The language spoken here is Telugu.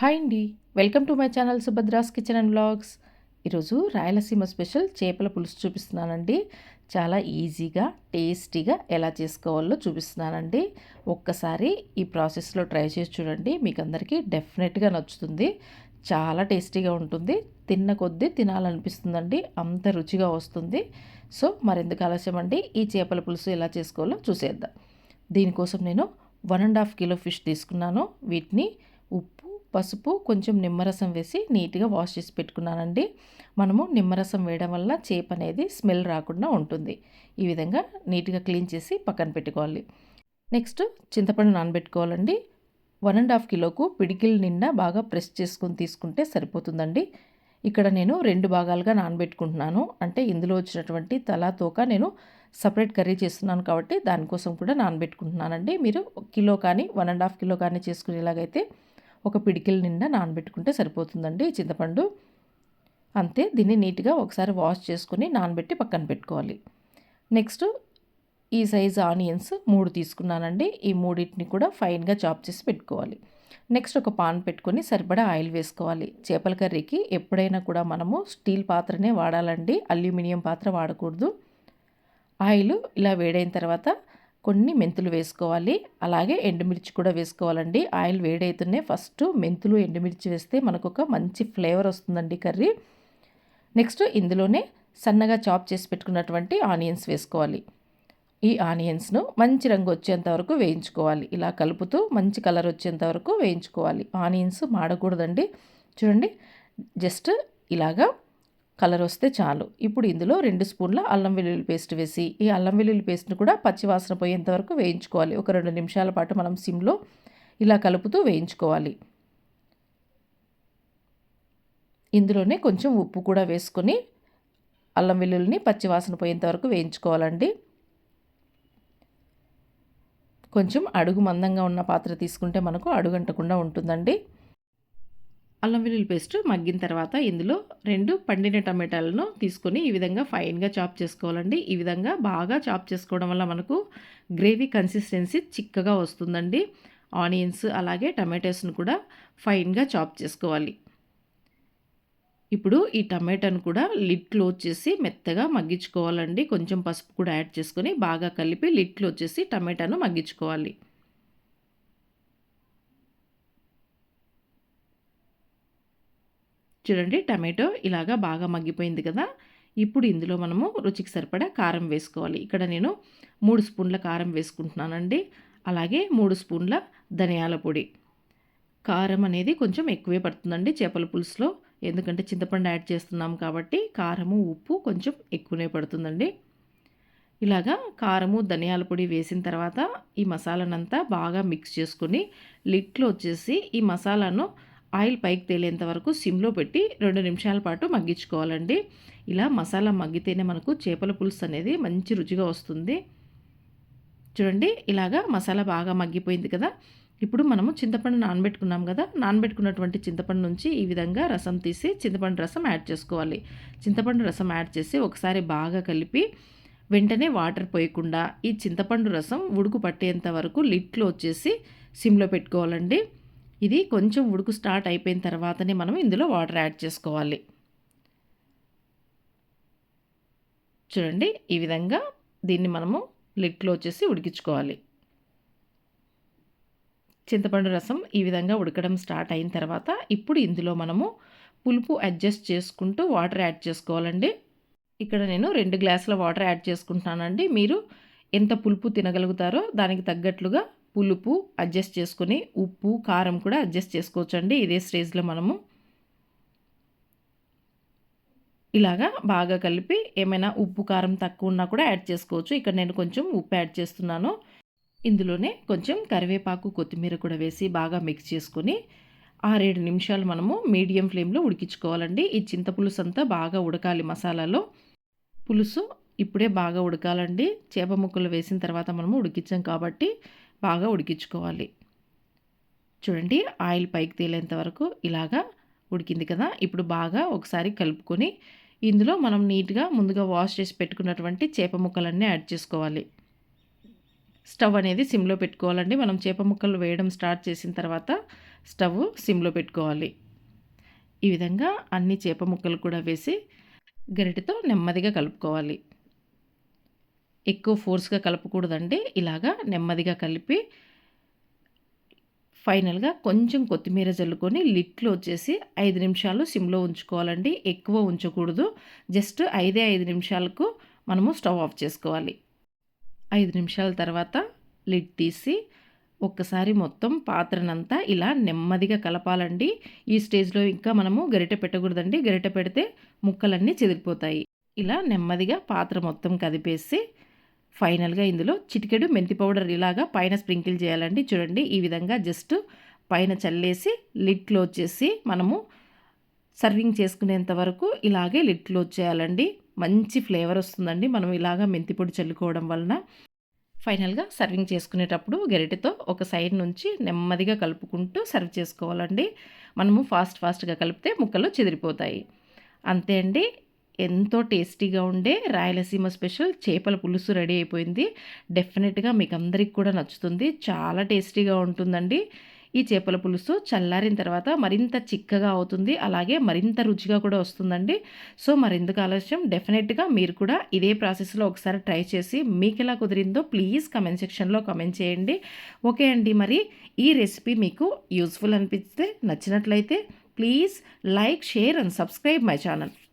హాయ్ అండి. Welcome to my channel Subhadra's kitchen and blogs ఈరోజు రాయలసీమ స్పెషల్ చేపల పులుసు చూపిస్తున్నానండి. చాలా ఈజీగా టేస్టీగా ఎలా చేసుకోవాలో చూపిస్తున్నానండి. ఒక్కసారి ఈ ప్రాసెస్లో ట్రై చేసి చూడండి. మీకు అందరికీ డెఫినెట్గా నచ్చుతుంది. చాలా టేస్టీగా ఉంటుంది. తిన్న కొద్దీ తినాలనిపిస్తుందండి. అంత రుచిగా వస్తుంది. సో మరెందుకు ఆలస్యం అండి? ఈ చేపల పులుసు ఎలా చేసుకోవాలో చూసేద్దాం. దీనికోసం నేను one and half kilo fish తీసుకున్నాను. వీటిని పసుపు కొంచెం నిమ్మరసం వేసి నీట్గా వాష్ చేసి పెట్టుకున్నానండి. మనము నిమ్మరసం వేయడం వల్ల చేప అనేది స్మెల్ రాకుండా ఉంటుంది. ఈ విధంగా నీట్గా క్లీన్ చేసి పక్కన పెట్టుకోవాలి. నెక్స్ట్ చింతపండు నానబెట్టుకోవాలండి. వన్ అండ్ హాఫ్ కిలోకు పిడికిల్ నిండా బాగా ప్రెస్ చేసుకొని తీసుకుంటే సరిపోతుందండి. ఇక్కడ నేను రెండు భాగాలుగా నానబెట్టుకుంటున్నాను. అంటే ఇందులో వచ్చినటువంటి తలా తోక నేను సపరేట్ కర్రీ చేస్తున్నాను కాబట్టి దానికోసం కూడా నానబెట్టుకుంటున్నానండి. మీరు కిలో కానీ వన్ అండ్ హాఫ్ కిలో కానీ చేసుకునేలాగైతే ఒక పిడికిల నిండా నానబెట్టుకుంటే సరిపోతుందండి చింతపండు. అంతే దీన్ని నీట్గా ఒకసారి వాష్ చేసుకుని నానబెట్టి పక్కన పెట్టుకోవాలి. నెక్స్ట్ ఈ సైజ్ ఆనియన్స్ మూడు తీసుకున్నానండి. ఈ మూడింటిని కూడా ఫైన్గా చాప్ చేసి పెట్టుకోవాలి. నెక్స్ట్ ఒక పాన్ పెట్టుకొని సరిపడా ఆయిల్ వేసుకోవాలి. చేపల కర్రీకి ఎప్పుడైనా కూడా మనము స్టీల్ పాత్రనే వాడాలండి. అల్యూమినియం పాత్ర వాడకూడదు. ఆయిల్ ఇలా వేడైన తర్వాత కొన్ని మెంతులు వేసుకోవాలి. అలాగే ఎండుమిర్చి కూడా వేసుకోవాలండి. ఆయిల్ వేడైతేనే ఫస్ట్ మెంతులు ఎండుమిర్చి వేస్తే మనకు ఒక మంచి ఫ్లేవర్ వస్తుందండి కర్రీ. నెక్స్ట్ ఇందులోనే సన్నగా చాప్ చేసి పెట్టుకున్నటువంటి ఆనియన్స్ వేసుకోవాలి. ఈ ఆనియన్స్ను మంచి రంగు వచ్చేంత వరకు వేయించుకోవాలి. ఇలా కలుపుతూ మంచి కలర్ వచ్చేంత వరకు వేయించుకోవాలి. ఆనియన్స్ మాడకూడదండి. చూడండి జస్ట్ ఇలాగా కలర్ వస్తే చాలు. ఇప్పుడు ఇందులో రెండు స్పూన్ల అల్లం వెల్లుల్లి పేస్ట్ వేసి ఈ అల్లం వెల్లుల్లి పేస్ట్ని కూడా పచ్చివాసన పోయేంత వరకు వేయించుకోవాలి. ఒక రెండు నిమిషాల పాటు మనం సిమ్లో ఇలా కలుపుతూ వేయించుకోవాలి. ఇందులోనే కొంచెం ఉప్పు కూడా వేసుకొని అల్లం వెల్లుల్లిని పచ్చివాసన పోయేంత వరకు వేయించుకోవాలండి. కొంచెం అడుగు మందంగా ఉన్న పాత్ర తీసుకుంటే మనకు అడుగంటకుండా ఉంటుందండి. అల్లం వెల్లుల్లి పేస్ట్ మగ్గిన తర్వాత ఇందులో రెండు పండిన టమాటాలను తీసుకొని ఈ విధంగా ఫైన్గా చాప్ చేసుకోవాలండి. ఈ విధంగా బాగా చాప్ చేసుకోవడం వల్ల మనకు గ్రేవీ కన్సిస్టెన్సీ చిక్కగా వస్తుందండి. ఆనియన్స్ అలాగే టమాటోస్ను కూడా ఫైన్గా చాప్ చేసుకోవాలి. ఇప్పుడు ఈ టమాటాను కూడా లిడ్ క్లోజ్ చేసి మెత్తగా మగ్గించుకోవాలండి. కొంచెం పసుపు కూడా యాడ్ చేసుకొని బాగా కలిపి లిడ్ క్లోజ్ చేసి టమాటాను మగ్గించుకోవాలి. చూడండి టమాటో ఇలాగా బాగా మగ్గిపోయింది కదా. ఇప్పుడు ఇందులో మనము రుచికి సరిపడా కారం వేసుకోవాలి. ఇక్కడ నేను మూడు స్పూన్ల కారం వేసుకుంటున్నానండి. అలాగే మూడు స్పూన్ల ధనియాల పొడి. కారం అనేది కొంచెం ఎక్కువే పడుతుందండి చేపల పులుసులో. ఎందుకంటే చింతపండు యాడ్ చేస్తున్నాం కాబట్టి కారము ఉప్పు కొంచెం ఎక్కువనే పడుతుందండి. ఇలాగా కారము ధనియాల పొడి వేసిన తర్వాత ఈ మసాలానంతా బాగా మిక్స్ చేసుకొని లిట్లో వచ్చేసి ఈ మసాలాను ఆయిల్ పైకి తేలేంత వరకు సిమ్లో పెట్టి రెండు నిమిషాల పాటు మగ్గించుకోవాలండి. ఇలా మసాలా మగ్గితేనే మనకు చేపల పులుసు అనేది మంచి రుచిగా వస్తుంది. చూడండి ఇలాగా మసాలా బాగా మగ్గిపోయింది కదా. ఇప్పుడు మనము చింతపండు నానబెట్టుకున్నాం కదా. నానబెట్టుకున్నటువంటి చింతపండు నుంచి ఈ విధంగా రసం తీసి చింతపండు రసం యాడ్ చేసుకోవాలి. చింతపండు రసం యాడ్ చేసి ఒకసారి బాగా కలిపి వెంటనే వాటర్ పోయకుండా ఈ చింతపండు రసం ఉడుకు పట్టేంత వరకు లిట్లో వచ్చేసి సిమ్లో పెట్టుకోవాలండి. ఇది కొంచెం ఉడుకు స్టార్ట్ అయిపోయిన తర్వాతనే మనం ఇందులో వాటర్ యాడ్ చేసుకోవాలి. చూడండి ఈ విధంగా దీన్ని మనము లిట్లో వచ్చేసి ఉడికించుకోవాలి. చింతపండు రసం ఈ విధంగా ఉడకడం స్టార్ట్ అయిన తర్వాత ఇప్పుడు ఇందులో మనము పులుపు అడ్జస్ట్ చేసుకుంటూ వాటర్ యాడ్ చేసుకోవాలండి. ఇక్కడ నేను రెండు గ్లాసుల వాటర్ యాడ్ చేసుకుంటున్నానండి. మీరు ఎంత పులుపు తినగలుగుతారో దానికి తగ్గట్లుగా పులుపు అడ్జస్ట్ చేసుకొని ఉప్పు కారం కూడా అడ్జస్ట్ చేసుకోవచ్చండి. ఇదే స్టేజ్లో మనము ఇలాగా బాగా కలిపి ఏమైనా ఉప్పు కారం తక్కువ ఉన్నా కూడా యాడ్ చేసుకోవచ్చు. ఇక్కడ నేను కొంచెం ఉప్పు యాడ్ చేస్తున్నాను. ఇందులోనే కొంచెం కరివేపాకు కొత్తిమీర కూడా వేసి బాగా మిక్స్ చేసుకొని ఆరేడు నిమిషాలు మనము మీడియం ఫ్లేమ్లో ఉడికించుకోవాలండి. ఈ చింతపులుసు అంతా బాగా ఉడకాలి మసాలాలో. పులుసు ఇప్పుడే బాగా ఉడకాలండి. చేప ముక్కలు వేసిన తర్వాత మనము ఉడికించాం కాబట్టి బాగా ఉడికించుకోవాలి. చూడండి ఆయిల్ పైకి తేలేంత వరకు ఇలాగా ఉడికింది కదా. ఇప్పుడు బాగా ఒకసారి కలుపుకొని ఇందులో మనం నీట్గా ముందుగా వాష్ చేసి పెట్టుకున్నటువంటి చేప ముక్కలన్నీ యాడ్ చేసుకోవాలి. స్టవ్ అనేది సిమ్లో పెట్టుకోవాలండి. మనం చేప ముక్కలు వేయడం స్టార్ట్ చేసిన తర్వాత స్టవ్ సిమ్లో పెట్టుకోవాలి. ఈ విధంగా అన్ని చేప ముక్కలు కూడా వేసి గరిటెతో నెమ్మదిగా కలుపుకోవాలి. ఎక్కువ ఫోర్స్గా కలపకూడదండి. ఇలాగా నెమ్మదిగా కలిపి ఫైనల్గా కొంచెం కొత్తిమీర జల్లుకొని లిట్లో వచ్చేసి ఐదు నిమిషాలు సిమ్లో ఉంచుకోవాలండి. ఎక్కువ ఉంచకూడదు. జస్ట్ ఐదే ఐదు నిమిషాలకు మనము స్టవ్ ఆఫ్ చేసుకోవాలి. ఐదు నిమిషాల తర్వాత లిడ్ తీసి ఒక్కసారి మొత్తం పాత్రనంతా ఇలా నెమ్మదిగా కలపాలండి. ఈ స్టేజ్లో ఇంకా మనము గరిటె పెట్టకూడదండి. గరిటె పెడితే ముక్కలన్నీ చెదిరిపోతాయి. ఇలా నెమ్మదిగా పాత్ర మొత్తం కదిపేసి ఫైనల్గా ఇందులో చిటికెడు మెంతి పౌడర్ ఇలాగా పైన స్ప్రింకిల్ చేయాలండి. చూడండి ఈ విధంగా జస్ట్ పైన చల్లేసి లిడ్ క్లోజ్ చేసి మనము సర్వింగ్ చేసుకునేంత వరకు ఇలాగే లిడ్ క్లోజ్ చేయాలండి. మంచి ఫ్లేవర్ వస్తుందండి మనం ఇలాగా మెంతి పొడి చల్లుకోవడం వలన. ఫైనల్గా సర్వింగ్ చేసుకునేటప్పుడు గరిటెతో ఒక సైడ్ నుంచి నెమ్మదిగా కలుపుకుంటూ సర్వ్ చేసుకోవాలండి. మనము ఫాస్ట్ ఫాస్ట్గా కలిపితే ముక్కలు చెదిరిపోతాయి. అంతే అండి. ఎంతో టేస్టీగా ఉండే రాయలసీమ స్పెషల్ చేపల పులుసు రెడీ అయిపోయింది. డెఫినెట్గా మీకు అందరికి కూడా నచ్చుతుంది. చాలా టేస్టీగా ఉంటుందండి. ఈ చేపల పులుసు చల్లారిన తర్వాత మరింత చిక్కగా అవుతుంది. అలాగే మరింత రుచిగా కూడా వస్తుందండి. సో మరెందుకు ఆలస్యం? డెఫినెట్గా మీరు కూడా ఇదే ప్రాసెస్లో ఒకసారి ట్రై చేసి మీకు ఎలా కుదిరిందో ప్లీజ్ కమెంట్ సెక్షన్లో కమెంట్ చేయండి. ఓకే అండి మరి. ఈ రెసిపీ మీకు యూస్ఫుల్ అనిపిస్తే నచ్చినట్లయితే please like share and subscribe my channel.